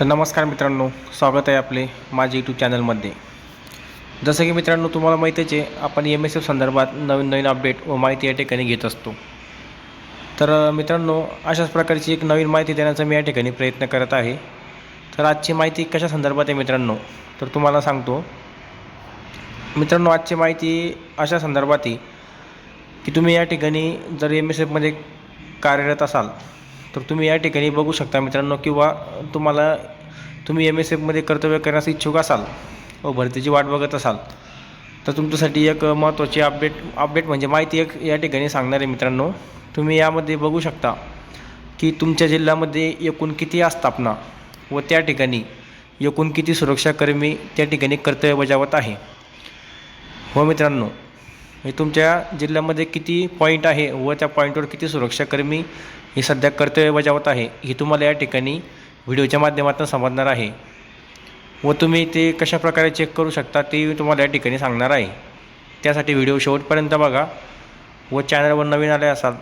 तर नमस्कार मित्रांनो स्वागत आहे आपले माझे यूट्यूब चॅनलमध्ये. जसं की मित्रांनो तुम्हाला माहितीच आहे आपण एम एस एफ संदर्भात नवीन नवीन अपडेट व माहिती या ठिकाणी घेत असतो. तर मित्रांनो अशाच प्रकारची एक नवीन माहिती देण्याचा मी या ठिकाणी प्रयत्न करत आहे. तर आजची माहिती कशा संदर्भात आहे मित्रांनो तर तुम्हाला सांगतो. मित्रांनो आजची माहिती अशा संदर्भात आहे की तुम्ही या ठिकाणी जर एम एस एफमध्ये कार्यरत असाल तर तुम्ही या ठिकाणी बघू शकता मित्रांनो किंवा तुम्हाला तुम्ही एम एस एफमध्ये कर्तव्य करण्यास इच्छुक असाल व भरतीची वाट बघत असाल तर तुमच्यासाठी एक महत्त्वाची अपडेट अपडेट म्हणजे माहिती एक या ठिकाणी सांगणार आहे मित्रांनो. तुम्ही यामध्ये बघू शकता की तुमच्या जिल्ह्यामध्ये एकूण किती आस्थापना व त्या ठिकाणी एकूण किती सुरक्षाकर्मी त्या ठिकाणी कर्तव्य बजावत आहे. हो मित्रांनो हे तुमच्या जिल्ह्यामध्ये किती पॉईंट आहे? व त्या पॉईंटवर किती सुरक्षाकर्मी हे सध्या कर्तव्य बजावत आहे हे तुम्हाला या ठिकाणी व्हिडिओच्या माध्यमातून समजणार आहे. व तुम्ही ते कशा प्रकारे चेक करू शकता ते तुम्हाला या ठिकाणी सांगणार आहे. त्यासाठी व्हिडिओ शेवटपर्यंत बघा. व चॅनलवर नवीन आले असाल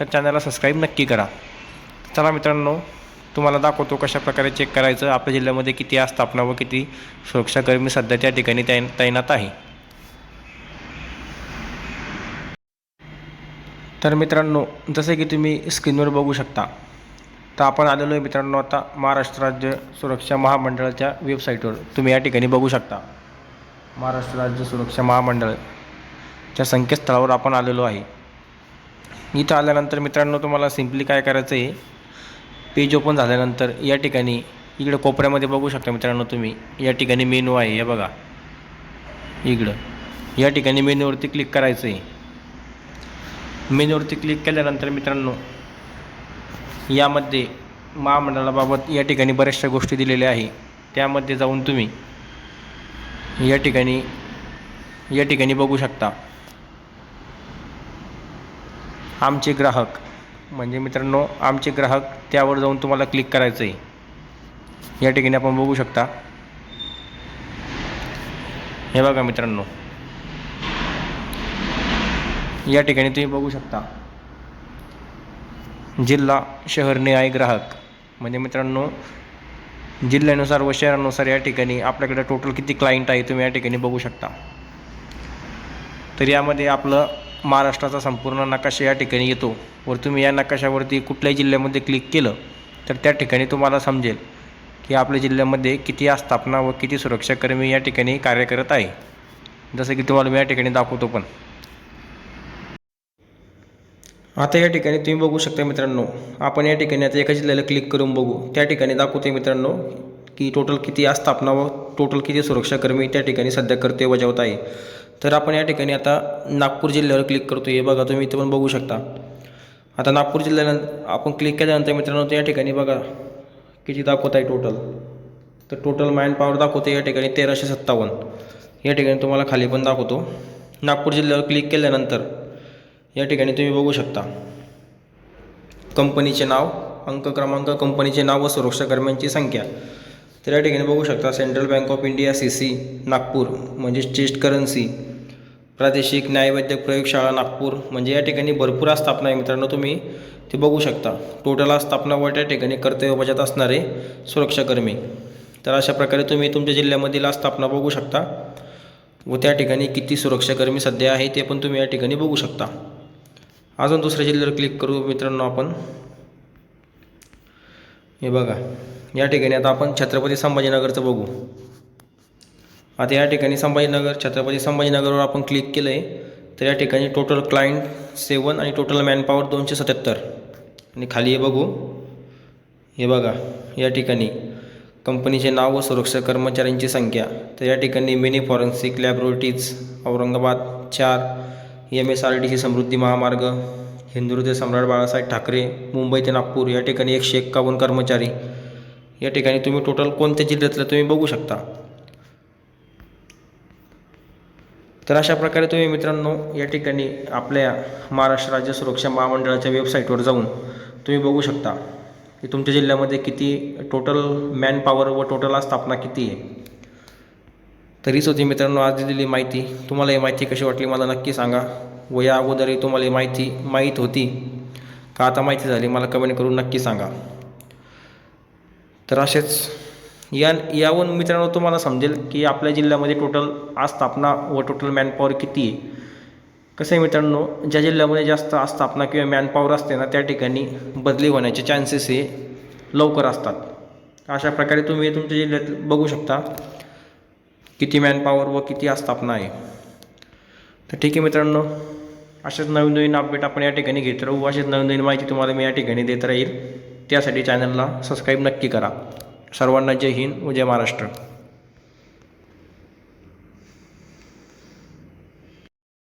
तर चॅनलला सबस्क्राईब नक्की करा. चला मित्रांनो तुम्हाला दाखवतो कशा प्रकारे चेक करायचं आपल्या जिल्ह्यामध्ये किती आस्थापना व किती सुरक्षाकर्मी सध्या त्या ठिकाणी तैन तैनात आहे. तर मित्रांनो जसे की तुम्ही स्क्रीनवर बघू शकता तर आपण आलेलो आहे मित्रांनो आता महाराष्ट्र राज्य सुरक्षा महामंडळाच्या वेबसाईटवर तुम्ही या ठिकाणी बघू शकता महाराष्ट्र राज्य सुरक्षा महामंडळच्या संकेतस्थळावर आपण आलेलो आहे. इथं आल्यानंतर मित्रांनो तुम्हाला सिम्पली काय करायचं आहे पेज ओपन झाल्यानंतर या ठिकाणी इकडं कोपऱ्यामध्ये बघू शकता मित्रांनो तुम्ही या ठिकाणी मेनू आहे हे बघा. इकडं या ठिकाणी मेनूवरती क्लिक करायचं आहे. मेनूवरती क्लिक केल्यानंतर मित्रांनो यामध्ये महामंडळाबाबत या ठिकाणी बऱ्याचशा गोष्टी दिलेल्या आहे. त्यामध्ये जाऊन तुम्ही या ठिकाणी या ठिकाणी बघू शकता. आमचे ग्राहक म्हणजे मित्रांनो आमचे ग्राहक त्यावर जाऊन तुम्हाला क्लिक करायचं आहे या ठिकाणी आपण बघू शकता. हे बघा मित्रांनो या ठिकाणी तुम्ही बघू शकता. जिल्हा शहर न्याय ग्राहक. म्हणजे मित्रांनो जिल्ह्यानुसार व शहरानुसार या ठिकाणी आपल्याकडे टोटल किती क्लायंट आहे तुम्ही या ठिकाणी बघू शकता. तर यामध्ये आपलं महाराष्ट्राचा संपूर्ण नकाशा या ठिकाणी येतो. वर तुम्ही या नकाशावरती कुठल्याही जिल्ह्यामध्ये क्लिक केलं तर त्या ठिकाणी तुम्हाला समजेल की आपल्या जिल्ह्यामध्ये किती आस्थापना व किती सुरक्षाकर्मी या ठिकाणी कार्य करत आहे. जसं की तुम्हाला मी या ठिकाणी दाखवतो पण. आता या ठिकाणी तुम्ही बघू शकता मित्रांनो आपण या ठिकाणी आता एका जिल्ह्याला क्लिक करून बघू. त्या ठिकाणी दाखवते मित्रांनो की टोटल किती आस्थापना व टोटल किती सुरक्षाकर्मी त्या ठिकाणी सध्या कर्तव्य बजावत आहे. तर आपण या ठिकाणी आता नागपूर जिल्ह्यावर क्लिक करतो हे बघा तुम्ही इथे पण बघू शकता. आता नागपूर जिल्ह्यानं आपण क्लिक केल्यानंतर मित्रांनो या ठिकाणी बघा किती दाखवत आहे टोटल तर टोटल मॅन पॉवर दाखवते या ठिकाणी तेराशे सत्तावन्न. या ठिकाणी तुम्हाला खाली पण दाखवतो. नागपूर जिल्ह्यावर क्लिक केल्यानंतर या ठिकाणी तुम्ही बघू शकता. कंपनीचे नाव अंक क्रमांक कंपनीचे नाव व सुरक्षाकर्म्यांची संख्या. तर या ठिकाणी बघू शकता central bank of India C C Nagpur म्हणजे चेस्ट करन्सी प्रादेशिक न्यायवैद्यक प्रयोगशाळा नागपूर म्हणजे या ठिकाणी भरपूर आस्थापना आहे मित्रांनो तुम्ही. ते बघू शकता. टोटल आस्थापना व त्या ठिकाणी कर्तव्य बजावत असणारे सुरक्षाकर्मी. तर अशा प्रकारे तुम्ही तुमच्या जिल्ह्यामधील आस्थापना बघू शकता. व त्या ठिकाणी किती सुरक्षाकर्मी सध्या आहे ते पण तुम्ही या ठिकाणी बघू शकता. अजून दुसऱ्या जिल्ह्यावर क्लिक करू मित्रांनो आपण. हे बघा या ठिकाणी आता आपण छत्रपती संभाजीनगरचं बघू. आता या ठिकाणी संभाजीनगर छत्रपती संभाजीनगरवर आपण क्लिक केलं आहे तर या ठिकाणी टोटल क्लायंट सेवन आणि टोटल मॅनपॉवर दोनशे सत्याहत्तर. आणि खाली हे बघू. हे बघा या ठिकाणी कंपनीचे नाव व सुरक्षा कर्मचाऱ्यांची संख्या. तर या ठिकाणी मिनी फॉरेन्सिक लॅबोरेटरीज औरंगाबाद चार M S R T C Samruddhi महामार्ग हिंदुहृदय सम्राट बाळासाहेब ठाकरे मुंबई ते नागपूर या ठिकाणी एकशे एक्कावन्न कर्मचारी. या ठिकाणी तुम्ही टोटल कोणत्या जिल्ह्यातलं तुम्ही बघू शकता? तर अशा प्रकारे तुम्ही मित्रांनो या ठिकाणी आपल्या महाराष्ट्र राज्य सुरक्षा महामंडळाच्या वेबसाईटवर जाऊन तुम्ही बघू शकता की तुमच्या जिल्ह्यामध्ये किती टोटल मॅनपॉवर व टोटल स्थापना किती आहे. तरीच होती मित्रांनो आज दिलेली माहिती तुम्हाला ही माहिती कशी वाटली मला नक्की सांगा. व या अगोदरही तुम्हाला ही माहिती माहीत होती का आता माहिती झाली मला कमेंट करून नक्की सांगा. तर असेच या यावरून मित्रांनो तुम्हाला समजेल की आपल्या जिल्ह्यामध्ये टोटल आस्थापना व टोटल मॅनपॉवर किती आहे. कसं आहे मित्रांनो ज्या जिल्ह्यामध्ये जास्त आस्थापना किंवा मॅनपॉवर असते ना त्या ठिकाणी बदली होण्याचे चान्सेस हे लवकर असतात. अशा प्रकारे तुम्ही तुमच्या जिल्ह्यात बघू शकता. किती मॅनपॉवर व किती आस्थापना आहे? तर ठीक आहे मित्रांनो अशाच नवीन नवीन अपडेट आपण या ठिकाणी घेत राहू. अशीच नवीन नवीन माहिती तुम्हाला मी या ठिकाणी देत राहील. त्यासाठी चॅनलला सबस्क्राईब नक्की करा. सर्वांना जय हिंद व जय महाराष्ट्र.